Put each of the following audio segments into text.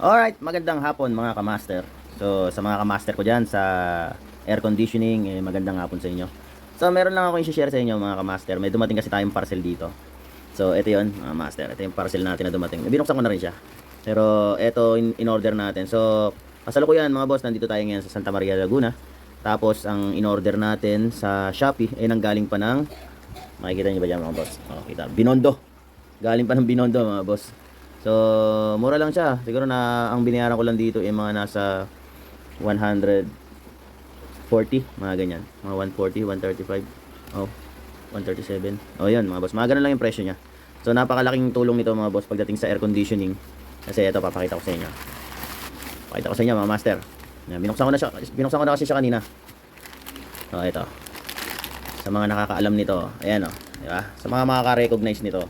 Alright, magandang hapon mga kamaster. So, sa mga kamaster ko dyan sa air conditioning, eh, magandang hapon sa inyo. So, meron lang ako i-share sa inyo mga kamaster. May dumating kasi tayong parcel dito. So, ito yon mga master. Ito yung parcel natin na dumating. Binuksan ko na rin siya. Pero, ito in, in order natin. So, kasalukuyan mga boss, nandito tayo ngayon sa Santa Maria Laguna. Tapos, ang in order natin sa Shopee ay nanggaling pa ng makikita niyo ba dyan mga boss? Oh, kita. Binondo. Galing pa ng Binondo mga boss. So, mura lang siya. Siguro na ang binayaran ko lang dito ay mga nasa 140, mga ganyan. Mga 140, 135. Oh, 137. Oh, yun mga boss. Mga ganun lang yung presyo niya. So, napakalaking tulong nito mga boss pagdating sa air conditioning. Kasi ito, papakita ko sa inyo. Pakita ko sa inyo mga master. Yan, binuksan ko na siya. Binuksan ko na kasi siya kanina. Oh, ito. Sa mga nakakaalam nito. Ayan oh. Di ba? Sa mga makaka-recognize nito.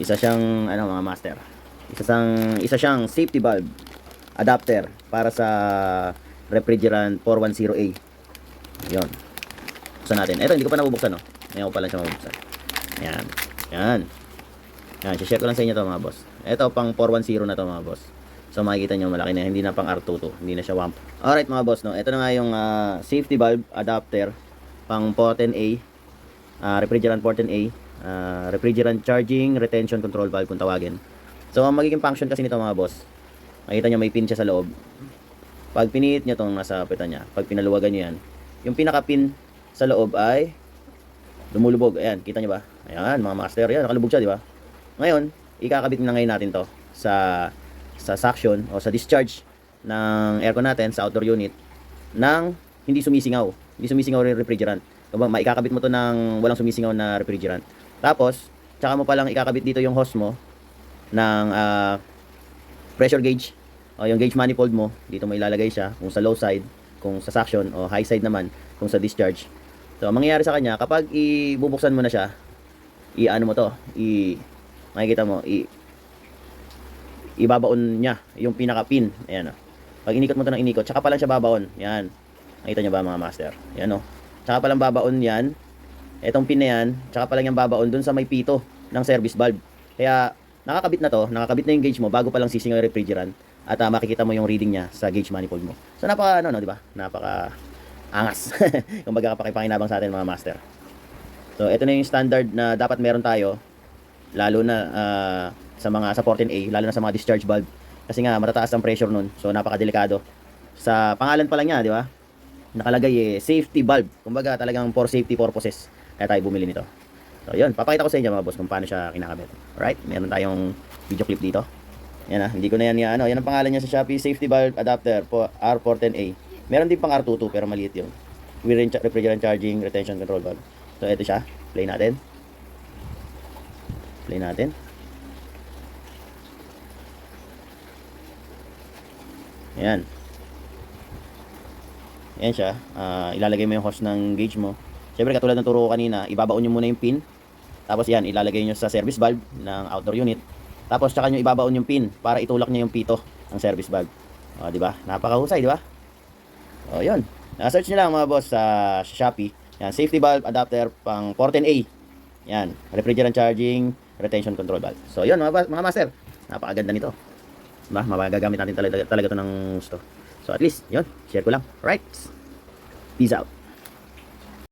Isa siyang, ano mga master. Isa siyang, isa siyang safety valve adapter para sa refrigerant 410A. Yun. Buksan natin. Ito, hindi ko pa nabubuksan, no? Ngayon ko pa lang siya mabubuksan. Yan. Yan. Yan, share ko lang sa inyo to mga boss. Ito, pang 410 na to mga boss. So, makikita nyo, malaki na. Hindi na pang R22. Hindi na siya WAMP. Alright mga boss, no? Ito na nga yung ah, safety valve adapter pang 410A. ah, refrigerant 410A. ah, refrigerant charging retention control valve kung tawagin. So, ang magiging function kasi nito mga boss, makita nyo may pin siya sa loob. Pag pinihit nyo itong nasa pitan niya, pag pinaluwagan nyo yan, yung pinaka-pin sa loob ay lumulubog. Ayan, kita nyo ba? Ayan, mga master. Ayan, nakalubog siya, di ba? Ngayon, ikakabit na ngayon natin to sa sa suction o sa discharge ng aircon natin sa outdoor unit ng hindi sumisingaw. Hindi sumisingaw yung refrigerant. Kung maikakabit mo to ng walang sumisingaw na refrigerant. Tapos, tsaka mo palang ikakabit dito yung hose mo ng ah, pressure gauge o yung gauge manifold mo. Dito mo ilalagay siya kung sa low side, kung sa suction o high side naman kung sa discharge. So, ang mangyayari sa kanya, kapag ibubuksan mo na siya, i-ano mo to, i makikita mo, i ibabaon niya yung pinaka pin. Ayan oh. Pag inikot mo to ng inikot, tsaka pa lang siya babaon. Yan. Nakita niyo ba mga master? Yan oh. Tsaka pa lang babaon yan. Etong pin na yan, tsaka pa lang yung babaon dun sa may pito ng service valve. Kaya nakakabit na to, nakakabit na yung gauge mo bago pa lang sisingaw yung refrigerant at ah, makikita mo yung reading niya sa gauge manifold mo. So napaka ano no, di ba? Napaka angas. Kumbaga kapakipakinabang sa atin mga master. So ito na yung standard na dapat meron tayo lalo na ah, sa mga sa 14A, lalo na sa mga discharge valve. Kasi nga matataas ang pressure nun. So napakadelikado. Sa pangalan pa lang niya, di ba? Nakalagay eh, safety valve. Kumbaga talagang for safety purposes. Kaya tayo bumili nito. So yun, papakita ko sa inyo mga boss kung paano siya kinakabit. Alright, meron tayong video clip dito. Yan ah, hindi ko na yan yan. Ano, yan ang pangalan niya sa Shopee, safety valve adapter po R410A. Meron din pang R22 pero maliit yun. Refrigerant charging retention control valve. So ito siya, play natin. Play natin. Ayan. Ayan siya. Ah, ilalagay mo yung hose ng gauge mo. Siyempre, katulad ng turo ko kanina, ibabaon nyo muna yung pin. Tapos yan, ilalagay nyo sa service valve ng outdoor unit. Tapos tsaka nyo ibabaon yung pin para itulak nyo yung pito ng service valve. O, di ba? Napakahusay, di ba? O, yun. Na-search nyo lang mga boss sa Shopee. Yan, safety valve adapter pang 410A. Yan, refrigerant charging, retention control valve. So, yun mga, mga master. Napakaganda nito. Diba? Magagamit natin talaga, talaga to ng gusto. So, at least, yun. Share ko lang. Right? Peace out.